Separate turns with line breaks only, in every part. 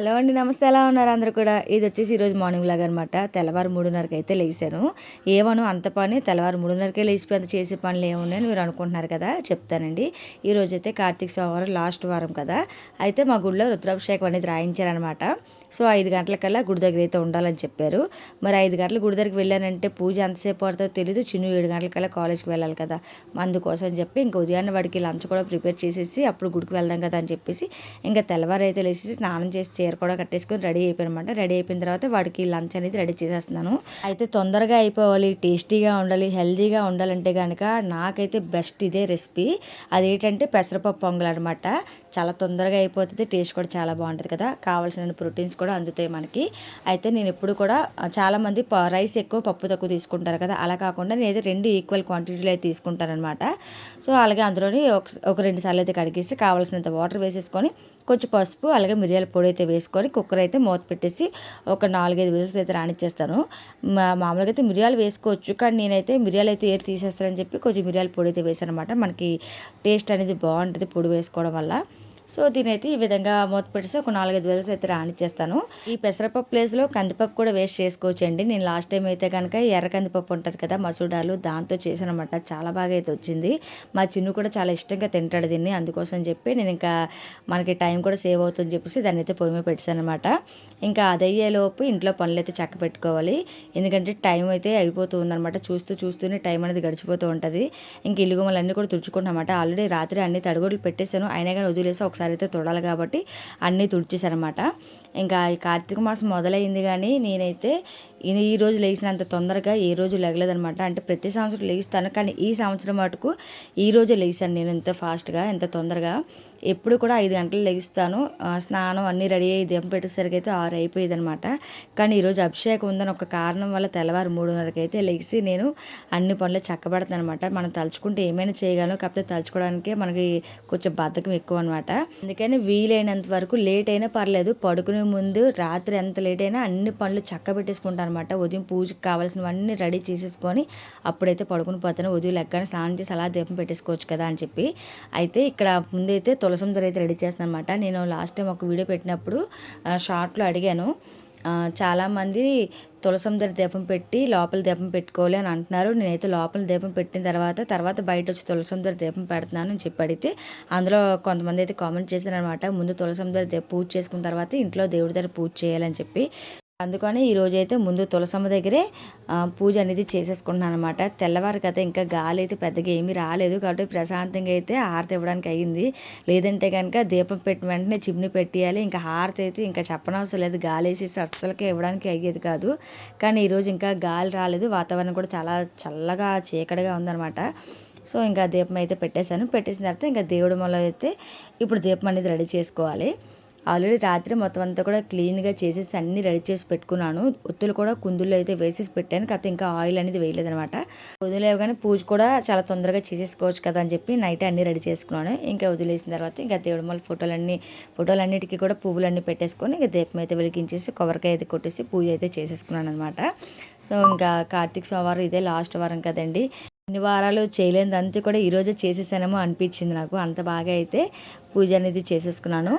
Hello అండి నమస్తే. ఎలా ఉన్నారు అందరూ కూడా? ఇది వచ్చేసి ఈరోజు మార్నింగ్ లాగా అనమాట తెల్లవారు మూడున్నరకి అయితే లేచాను. ఏమను అంత పని తెల్లవారు మూడున్నరకే లేచిపోయి అంత చేసే పనులు ఏమున్నాయని మీరు అనుకుంటున్నారు కదా చెప్తానండి. ఈరోజు అయితే కార్తీక సోమవారం లాస్ట్ వారం కదా. అయితే మా గుడిలో రుద్రాభిషేకం అనేది రాయించారనమాట సో ఐదు గంటలకల్లా గుడి దగ్గర అయితే ఉండాలని చెప్పారు. మరి ఐదు గంటల గుడి దగ్గరికి వెళ్ళానంటే పూజ ఎంతసేపు పడుతుందో తెలియదు చిన్న ఏడు గంటలకల్లా కాలేజ్కి వెళ్ళాలి కదా. అందుకోసం అని చెప్పి ఇంకా ఉదయాన్నే వాడికి లంచ్ కూడా ప్రిపేర్ చేసేసి అప్పుడు గుడికి వెళ్దాం కదా అని చెప్పేసి ఇంకా తెల్లవారు అయితే లేచేసి స్నానం చేసి చీర కూడా కట్టేసుకొని రెడీ అయిపోయినమాట రెడీ అయిపోయిన తర్వాత వాడికి లంచ్ అనేది రెడీ చేసేస్తున్నాను. అయితే తొందరగా అయిపోవాలి టేస్టీగా ఉండాలి హెల్దీగా ఉండాలంటే కనుక నాకైతే బెస్ట్ ఇదే రెసిపీ. అదేంటంటే పెసరపప్పు పొంగల్ అనమాట చాలా తొందరగా అయిపోతుంది టేస్ట్ కూడా చాలా బాగుంటుంది కదా. కావాల్సిన ప్రోటీన్స్ కూడా అందుతాయి మనకి. అయితే నేను ఎప్పుడు కూడా చాలామంది రైస్ ఎక్కువ పప్పు తక్కువ తీసుకుంటారు కదా. అలా కాకుండా నేనైతే రెండు ఈక్వల్ క్వాంటిటీలో అయితే తీసుకుంటాను అనమాట సో అలాగే అందులోని ఒక ఒక రెండు సార్లు అయితే కడిగేసి కావాల్సినంత వాటర్ వేసేసుకొని కొంచెం పసుపు అలాగే మిరియాల పొడి అయితే వేసుకొని కుక్కర్ అయితే మూత పెట్టేసి ఒక నాలుగైదు విజిల్స్ అయితే రానిచ్చేస్తాను. మా మామూలుగా అయితే మిరియాలు వేసుకోవచ్చు కానీ నేనైతే మిరియాలు అయితే ఏది తీసేస్తానని చెప్పి కొంచెం మిరియాల పొడి అయితే వేసాను అనమాట మనకి టేస్ట్ అనేది బాగుంటుంది పొడి వేసుకోవడం వల్ల. సో దీని అయితే ఈ విధంగా మూత పెట్టేసి ఒక నాలుగైదు వేలస్ అయితే రానిచ్చేస్తాను. ఈ పెసరపప్పు ప్లేస్లో కందిపప్పు కూడా వేస్ట్ చేసుకోవచ్చు అండి నేను లాస్ట్ టైం అయితే కనుక ఎర్ర కందిపప్పు ఉంటుంది కదా మసూడాలు దాంతో చేశానమాట చాలా బాగా అయితే వచ్చింది. మా చిన్ను కూడా చాలా ఇష్టంగా తింటాడు దీన్ని. అందుకోసం చెప్పి నేను ఇంకా మనకి టైం కూడా సేవ్ అవుతుందని చెప్పేసి దాన్ని అయితే పొయ్యి మీద పెట్టాను అనమాట ఇంకా అదయ్యేలోపు ఇంట్లో పనులు అయితే చక్క పెట్టుకోవాలి. ఎందుకంటే టైం అయితే అయిపోతూ ఉందన్నమాట చూస్తూ చూస్తూనే టైం అనేది గడిచిపోతూ ఉంటుంది. ఇంక ఇల్లుగుమలన్నీ కూడా తుడుచుకుంటామన్నమాట ఆల్రెడీ రాత్రి అన్ని తడుగుడులు పెట్టేశాను. అయినా కానీ వదిలేసి ఒకసారి ఒకసారి అయితే తుడాలి కాబట్టి అన్నీ తుడిచేసారనమాట ఇంకా ఈ కార్తీక మాసం మొదలైంది కానీ నేనైతే ఈ రోజు లేచినంత తొందరగా ఏ రోజు లేగలేదనమాట అంటే ప్రతి సంవత్సరం లేస్తాను కానీ ఈ సంవత్సరం మటుకు ఈ రోజే లేచాను నేను ఎంత ఫాస్ట్గా ఎంత తొందరగా. ఎప్పుడు కూడా ఐదు గంటలు లేస్తాను స్నానం అన్నీ రెడీ అయ్యి దెబ్బ పెట్టేసరికి అయితే ఆరు అయిపోయేది అనమాట కానీ ఈరోజు అభిషేకం ఉందని ఒక కారణం వల్ల తెల్లవారు మూడున్నరకి అయితే లెగిసి నేను అన్ని పనులు చక్కబడతాను అనమాట మనం తలుచుకుంటే ఏమైనా చేయగలను కాకపోతే తలుచుకోవడానికే మనకి కొంచెం బద్ధకం ఎక్కువ అనమాట అందుకని వీలైనంత వరకు లేట్ అయినా పర్లేదు పడుకునే ముందు రాత్రి ఎంత లేట్ అయినా అన్ని పనులు చక్క పెట్టేసుకుంటాను అనమాట ఉదయం పూజకి కావాల్సినవన్నీ రెడీ చేసేసుకొని అప్పుడైతే పడుకుని పోతాను. ఉదయం లెక్కన స్నానం చేసి అలా దీపం పెట్టేసుకోవచ్చు కదా అని చెప్పి. అయితే ఇక్కడ ముందైతే తులసం దొర అయితే రెడీ చేస్తాను అనమాట నేను లాస్ట్ టైం ఒక వీడియో పెట్టినప్పుడు షార్ట్లో అడిగాను చాలామంది తులసం దగ్గర దీపం పెట్టి లోపల దీపం పెట్టుకోవాలి అని అంటున్నారు. నేనైతే లోపల దీపం పెట్టిన తర్వాత తర్వాత బయట వచ్చి తులసం దగ్గర దీపం పెడుతున్నాను అని చెప్పి అడిగితే అందులో కొంతమంది అయితే కామెంట్ చేశారనమాట. ముందు తులసం దగ్గర పూజ చేసుకున్న తర్వాత ఇంట్లో దేవుడి దగ్గర పూజ చేయాలని చెప్పి అందుకని ఈరోజు అయితే ముందు తులసమ్మ దగ్గరే పూజ అనేది చేసేసుకుంటున్నాను అనమాట తెల్లవారు కదా ఇంకా గాలి అయితే పెద్దగా ఏమీ రాలేదు కాబట్టి ప్రశాంతంగా అయితే హారతి ఇవ్వడానికి అయ్యింది. లేదంటే కనుక దీపం పెట్టిన వెంటనే చిమ్ని పెట్టేయాలి. ఇంకా హారతి అయితే ఇంకా చెప్పనవసరం లేదు. గాలి వేసేసి అస్సలకే ఇవ్వడానికి అయ్యేది కాదు. కానీ ఈరోజు ఇంకా గాలి రాలేదు. వాతావరణం కూడా చాలా చల్లగా చీకటిగా ఉందన్నమాట. సో ఇంకా దీపం అయితే పెట్టేశాను. పెట్టేసిన తర్వాత ఇంకా దేవుడి మొల అయితే ఇప్పుడు దీపం అనేది రెడీ చేసుకోవాలి. ఆల్రెడీ రాత్రి మొత్తం అంతా కూడా క్లీన్గా చేసేసి అన్నీ రెడీ చేసి పెట్టుకున్నాను. ఒత్తులు కూడా కుందుల్లో అయితే వేసేసి పెట్టాను. కాకపోతే ఇంకా ఆయిల్ అనేది వేయలేదనమాట. వదిలేవు కానీ పూజ కూడా చాలా తొందరగా చేసేసుకోవచ్చు కదా అని చెప్పి నైట్ అన్నీ రెడీ చేసుకున్నాను. ఇంకా వదిలేసిన తర్వాత ఇంకా దేవుడు మళ్ళీ ఫోటోలన్నీ ఫోటోలన్నిటికీ కూడా పువ్వులన్నీ పెట్టేసుకొని ఇంకా దీపం అయితే వెలిగించేసి కొబ్బరికాయ అయితే కొట్టేసి పూజ అయితే చేసేసుకున్నాను అనమాట సో ఇంకా కార్తీక సోమవారం ఇదే లాస్ట్ వారం కదండి. ఇన్ని వారాలు చేయలేనిదంతా కూడా ఈరోజే చేసేసానేమో అనిపించింది నాకు. అంత బాగా అయితే పూజ అనేది చేసేసుకున్నాను.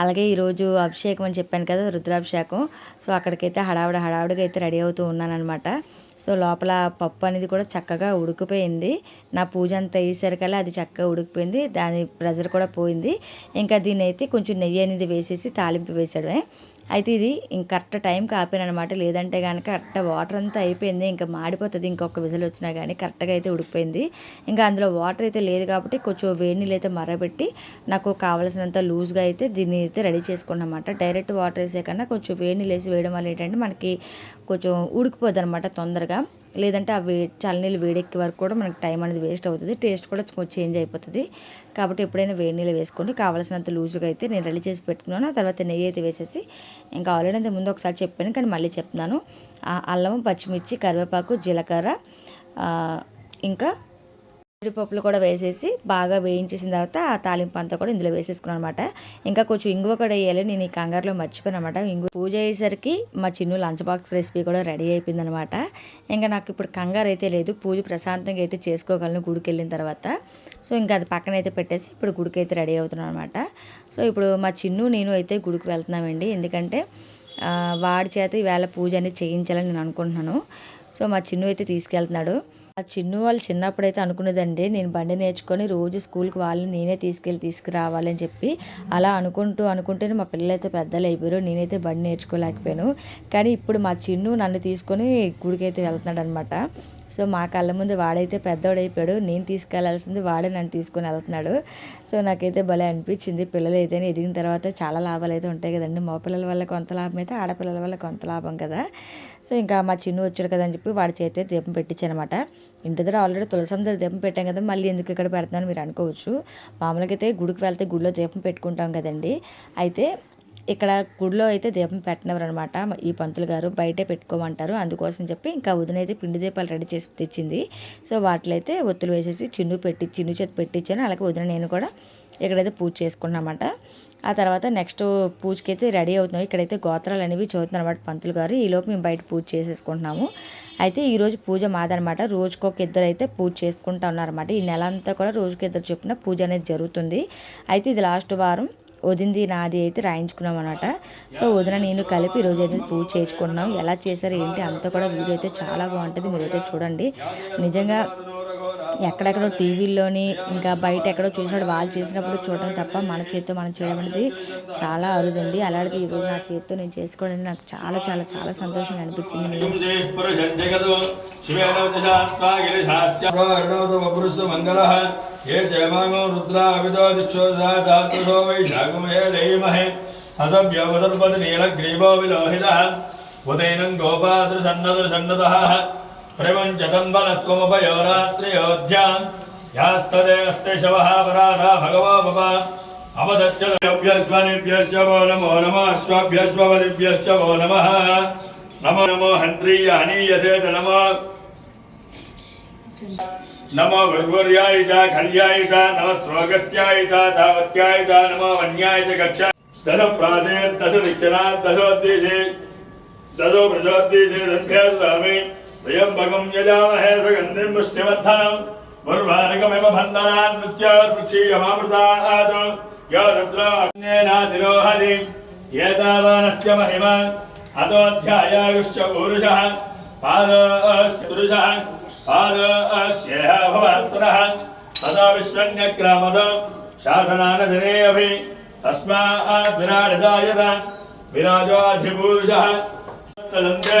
అలాగే ఈరోజు అభిషేకం అని చెప్పాను కదా రుద్రాభిషేకం. సో అక్కడికైతే హడావిడ హడావిడిగా అయితే రెడీ అవుతూ ఉన్నానమాట సో లోపల పప్పు అనేది కూడా చక్కగా ఉడికిపోయింది. నా పూజ అంతా అయ్యేసరికల్లా అది చక్కగా ఉడికిపోయింది. దాని ప్రెజర్ కూడా పోయింది. ఇంకా దీన్ని అయితే కొంచెం నెయ్యి అనేది వేసేసి తాలింపు వేసాడమే అయితే ఇది ఇంక కరెక్ట్ టైంకి ఆపాను అనమాట లేదంటే కనుక కరెక్ట్ వాటర్ అంతా అయిపోయింది ఇంకా మాడిపోతుంది ఇంకొక విజలు వచ్చినా కానీ కరెక్ట్గా అయితే ఉడికిపోయింది. ఇంకా అందులో వాటర్ అయితే లేదు కాబట్టి కొంచెం వేడి నీళ్ళు అయితే మరబెట్టి నాకు కావాల్సినంత లూజ్గా అయితే దీన్ని అయితే రెడీ చేసుకున్నమాట. డైరెక్ట్ వాటర్ వేసే కన్నా కొంచెం వేడి నీళ్ళు వేసి వేయడం వల్ల ఏంటంటే మనకి కొంచెం ఉడికిపోద్ది అనమాట తొందరగా. లేదంటే ఆ వే చల్లనీళ్ళు వేడెక్కే వరకు కూడా మనకు టైం అనేది వేస్ట్ అవుతుంది. టేస్ట్ కూడా కొంచెం చేంజ్ అయిపోతుంది. కాబట్టి ఎప్పుడైనా వేడి నీళ్ళు వేసుకోండి. కావాల్సినంత లూజ్గా అయితే నేను రెడీ చేసి పెట్టుకున్నాను. తర్వాత నెయ్యి అయితే వేసేసి ఇంకా ఆల్రెడీ అయితే ముందు ఒకసారి చెప్పాను కానీ మళ్ళీ చెప్తున్నాను. అల్లం పచ్చిమిర్చి కరివేపాకు జీలకర్ర ఇంకా జీడిపప్పులు కూడా వేసేసి బాగా వేయించేసిన తర్వాత ఆ తాలింపు అంతా కూడా ఇందులో వేసేసుకున్నాను అనమాట ఇంకా కొంచెం ఇంగువ కూడా వేయాలి. నేను ఈ కంగారులో మర్చిపోయాను అనమాట ఇంగు పూజ అయ్యేసరికి మా చిన్ను లంచ్ బాక్స్ రెసిపీ కూడా రెడీ అయిపోయింది అనమాట ఇంకా నాకు ఇప్పుడు కంగారు అయితే లేదు. పూజ ప్రశాంతంగా అయితే చేసుకోగలను గుడికి వెళ్ళిన తర్వాత. సో ఇంకా అది పక్కన అయితే పెట్టేసి ఇప్పుడు గుడికి అయితే రెడీ అవుతున్నాను అనమాట సో ఇప్పుడు మా చిన్ను నేను అయితే గుడికి వెళ్తున్నామండి. ఎందుకంటే వాడి చేత ఈవేళ పూజ అనేది చేయించాలని నేను అనుకుంటున్నాను. సో మా చిన్ను అయితే తీసుకెళ్తున్నాడు. ఆ చిన్ను వాళ్ళు చిన్నప్పుడు అయితే అనుకునేదండి నేను బండి నేర్చుకొని రోజు స్కూల్కి వాళ్ళని నేనే తీసుకెళ్ళి తీసుకురావాలని చెప్పి అలా అనుకుంటూ అనుకుంటేనే మా పిల్లలైతే పెద్దలు అయిపోయారు. నేనైతే బండి నేర్చుకోలేకపోయాను. కానీ ఇప్పుడు మా చిన్ను నన్ను తీసుకొని గుడికి అయితే వెళ్తున్నాడు అనమాట సో మా కళ్ళ ముందు వాడైతే పెద్దోడైపోయాడు. నేను తీసుకెళ్ళాల్సింది వాడే నన్ను తీసుకొని వెళ్తున్నాడు. సో నాకైతే భలే అనిపించింది. పిల్లలు అయితే ఎదిగిన తర్వాత చాలా లాభాలు అయితే ఉంటాయి కదండి. మా పిల్లల వల్ల కొంత లాభం అయితే ఆడపిల్లల వల్ల కొంత లాభం కదా. సో ఇంకా మా చిన్ను వచ్చాడు కదా అని చెప్పి వాడి చేతి దీపం పెట్టించానమాట. ఇంటి దగ్గర ఆల్రెడీ తులసం దగ్గర దీపం పెట్టాం కదా మళ్ళీ ఎందుకు ఇక్కడ పెడుతున్నాను మీరు అనుకోవచ్చు. మామూలుగా అయితే గుడికి వెళ్తే గుడిలో దీపం పెట్టుకుంటాం కదండి. అయితే ఇక్కడ గుడిలో అయితే దీపం పెట్టినవారు అనమాట ఈ పంతులు గారు బయటే పెట్టుకోమంటారు. అందుకోసం చెప్పి ఇంకా వదిన అయితే పిండి దీపాలు రెడీ చేసి తెచ్చింది. సో వాటిలో అయితే ఒత్తులు వేసేసి చిన్ను పెట్టి చిన్ను చేతి పెట్టించాను. అలాగే వదిన నేను కూడా ఇక్కడైతే పూజ చేసుకున్నామన్నమాట. ఆ తర్వాత నెక్స్ట్ పూజకి అయితే రెడీ అవుతున్నాం. ఇక్కడైతే గోత్రాలు అనేవి చదువుతున్నారు అనమాట పంతులు గారు. ఈలోపు మేము బయట పూజ చేసేసుకుంటున్నాము. అయితే ఈరోజు పూజ మాదనమాట రోజుకొక ఇద్దరు అయితే పూజ చేసుకుంటా ఉన్నారన్నమాట. ఈ నెల అంతా కూడా రోజుకి ఇద్దరు చొప్పున పూజ అనేది జరుగుతుంది. అయితే ఇది లాస్ట్ వారం. వదింది నాది అయితే రాయించుకున్నాం అనమాట సో వదిన నేను కలిపి ఈరోజు అయితే పూజ చేసుకుంటున్నాం. ఎలా చేశారు ఏంటి అంతా కూడా వీడియో అయితే చాలా బాగుంటుంది. మీరైతే చూడండి. నిజంగా ఎక్కడెక్కడో టీవీల్లోని ఇంకా బయట ఎక్కడో చూసినప్పుడు వాళ్ళు చేసినప్పుడు చూడడం తప్ప మన చేతితో మనం చేయడం అనేది చాలా అరుదండి. అలాంటిది ఈరోజు నా చేతితో నేను చేసుకోవడం నాకు చాలా చాలా చాలా సంతోషంగా అనిపించింది. నేను
మంగళ ఏ ఉదయనం గోపాదృసన్నదృసన్నద ప్రపంచతంబలత్వముపయోరాత్రియోధ్యాం యాస్తదే అస్తి శవః పరాధా భగవో మమ అవదచ్చభ్యస్వనిభ్యశ్చ వో నమో నమో అశ్వభ్యశ్వపదిభ్యశ్చ వో నమః నమో నమో హంత్రీయ హనీయసేత నమో నమో గుర్వర్యాయ చ నమ శ్రోగస్యాయ చ నమో వన్యాయ గచ్చ దశ ప్రాసే దశ దిక్షణా దశోద్దేశే దశో ప్రజోద్దేశే దంధ్యాస్వామి त्र्यम्बकं यजामहे सुगन्धिं मुष्टिवर्धनं मुर्वारिकमिव बन्धनान् मृत्योर्वृक्षीयमामृतात् यो रुद्राग्नेनातिरोहति एतावानस्य महिमा। अतोऽध्यायायुश्च पूरुषः। पादश्चतुरुषः पादश्येह भवत्तरः तदा विश्वन्यक्रामद शासनानशनेऽभि तस्माद्विराजदायत विराजोऽधिपूरुषः सन्दे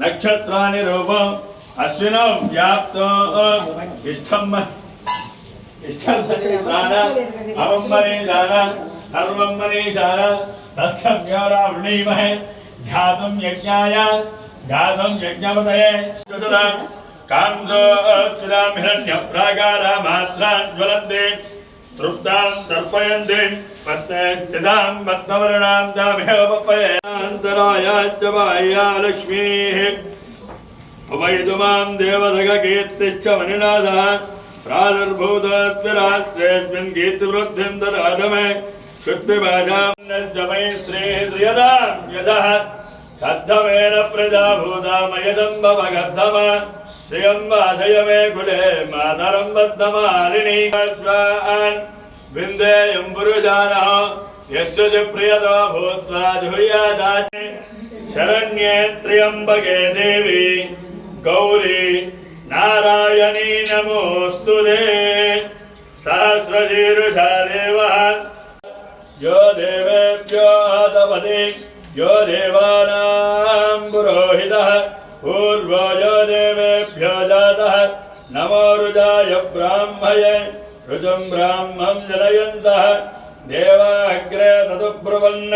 నక్షత్రాన్ని రూపం అశ్విన వ్యాప్తం. ఇష్టం ఇష్టం మనీషాన అవం తస్య వ్యారావృణీమహే ఘాతం యజ్ఞాయ ఘాతం ప్రాకార तृप्तां तर्पयन्ते पद्मश्चिदां पद्मवर्णां दाम्यवपयन्तरायाश्च बाह्या लक्ष्मीः उपयितुमां देवधगकीर्तिश्च मणिनाथः प्रादुर्भूतत्विराश्रेऽस्मिन् कीर्तिवृद्धिं दराधमे शुद्धिभाजां नश्चमै श्रीश्रियदां यदः। गद्धमेन प्रजाभूतामयदम्बवगद्धम श्रियम्बाशयमे कुले मातरं बद्धमारिणीकस्वान् विन्देयं पुरुषानः यस्य च प्रियतो भूत्वा जुह्यादाचे शरण्ये त्र्यम्बके देवी गौरी नारायणी नमोऽस्तु ते सहस्रशीर्षा देवः यो देवेभ्यो हतपति यो देवानां पुरोहितः पूर्वो यो देवेभ्यो जातः नमो रुजाय ब्राह्मये ऋजुं ब्राह्मं जनयन्तः देवाग्रे तदुब्रुवन्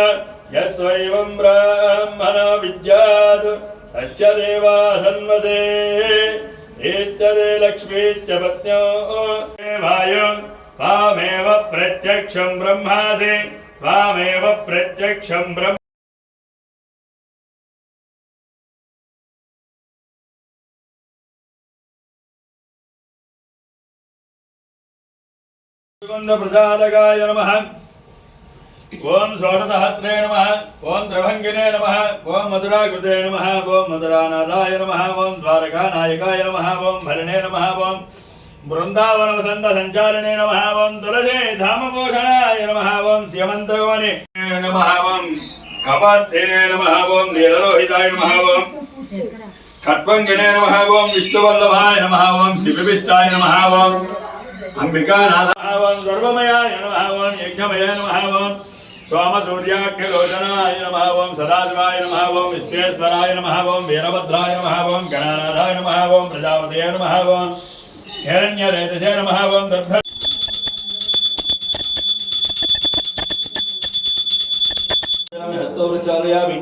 यस्त्वैवं ब्राह्मणो विद्यात् तस्य देवा सन्वसे एत्यदे लक्ष्मीश्च पत्न्यो देवाय त्वामेव प्रत्यक्षं ब्रह्मासि त्वामेव प्रत्यक्षं ब्रह्म ప్రసాదకాయ నమ ఓం షోడసహస్రే నమ ఓం ద్రభంగినే నమ ఓం మధురాకృతే నమ ఓం మధురానాథాయ నమ ఓం ద్వారకానాయకాయ నమ ఓం భరణే నమ ఓం బృందావనవసంత సంచారణే నమ ఓం తులసే ధామభూషణాయ నమ ఓం శ్యమంతగమనే నమ ఓం కపార్థినే నమ ఓం నీలలోహితాయ నమ ఓం ఖట్వంగినే నమ ఓం విష్ణువల్లభాయ నమ ఓం శివభిష్టాయ నమ ఓం అంబికానాథ ఓం సర్వమయాయ నమ ఓం యజ్ఞమయ నమ ఓం సోమసూర్యాఖ్యలోచనాయ నమ ఓం సదాశివాయ నమ ఓం విశ్వేశ్వరాయ నమ ఓం వీరభద్రాయ నమ ఓం గణానాథాయ నమ ఓం ప్రజాపతయ నమ ఓం హిరణ్యరేతసే నమ ఓం దర్భ హస్తో ప్రక్షాళయామి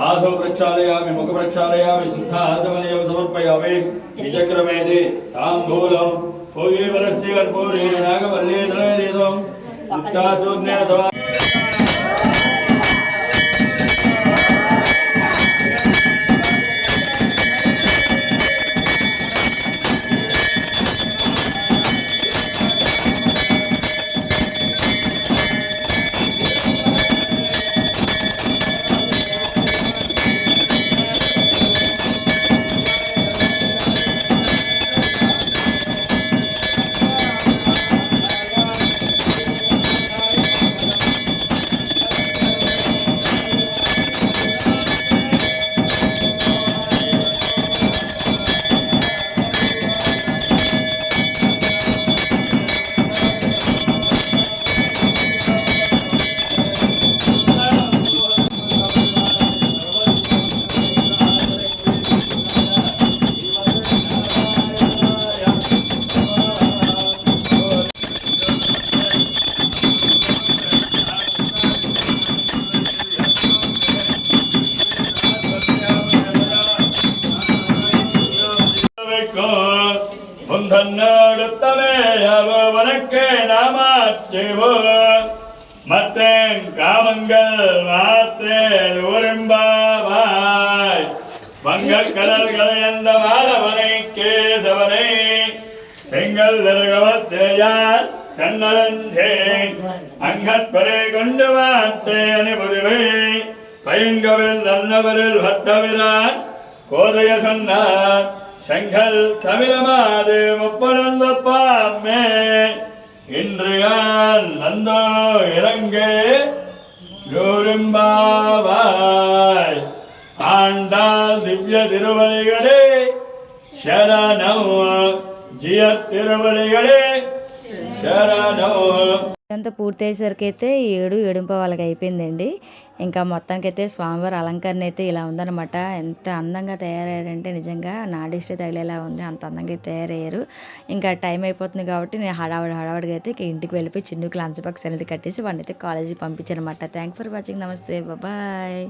ఆసో ప్రక్షాళయామి ముఖ ప్రక్షాళయామి శుద్ధ ఆచమనీయం సమర్పయామి నిజక్రమేది తాంబూలం భోగీవరస్య కర్పూరే నాగవల్లి తలవేదేదం நாமாச்சேவோ மத்தேன் காமங்கள் வார்த்தேன் உரும்பாவாய் வங்கக் கடல்களை அந்த மாதவனை கேசவனை பெண்கள் நெருகவசேயார் சன்னரஞ்சே அங்கற்பரை கொண்டு வார்த்தே அணிபுரிவை பயங்கவில் நன்னவரில் வட்டவிரான். கோதைய சொன்னார் செங்கல் தமிழமாது முப்பனந்தப்பாமே இன்றையான் நந்தோ இறங்கே நூறும்பாவாய் ஆண்டாள் திவ்ய திருவலிகளே சரணம் ஜிய திருவலிகளே சரணம்
ఇదంతా పూర్తి అయ్యేసరికి అయితే ఏడు ఏడుంప వాళ్ళకి అయిపోయిందండి. ఇంకా మొత్తానికైతే స్వామివారి అలంకరణ అయితే ఇలా ఉందన్నమాట. ఎంత అందంగా తయారయ్యారంటే నిజంగా నాడిష్ట తగిలేలా ఉంది. అంత అందంగా తయారయ్యారు. ఇంకా టైం అయిపోతుంది కాబట్టి నేను హడావడి హడావడిగా అయితే ఇంటికి వెళ్ళిపోయి చిన్నుకి లంచ్ బాక్స్ అనేది కట్టేసి వాడిని అయితే కాలేజీకి పంపించానమాట థ్యాంక్ ఫర్ వాచింగ్ నమస్తే. బాయ్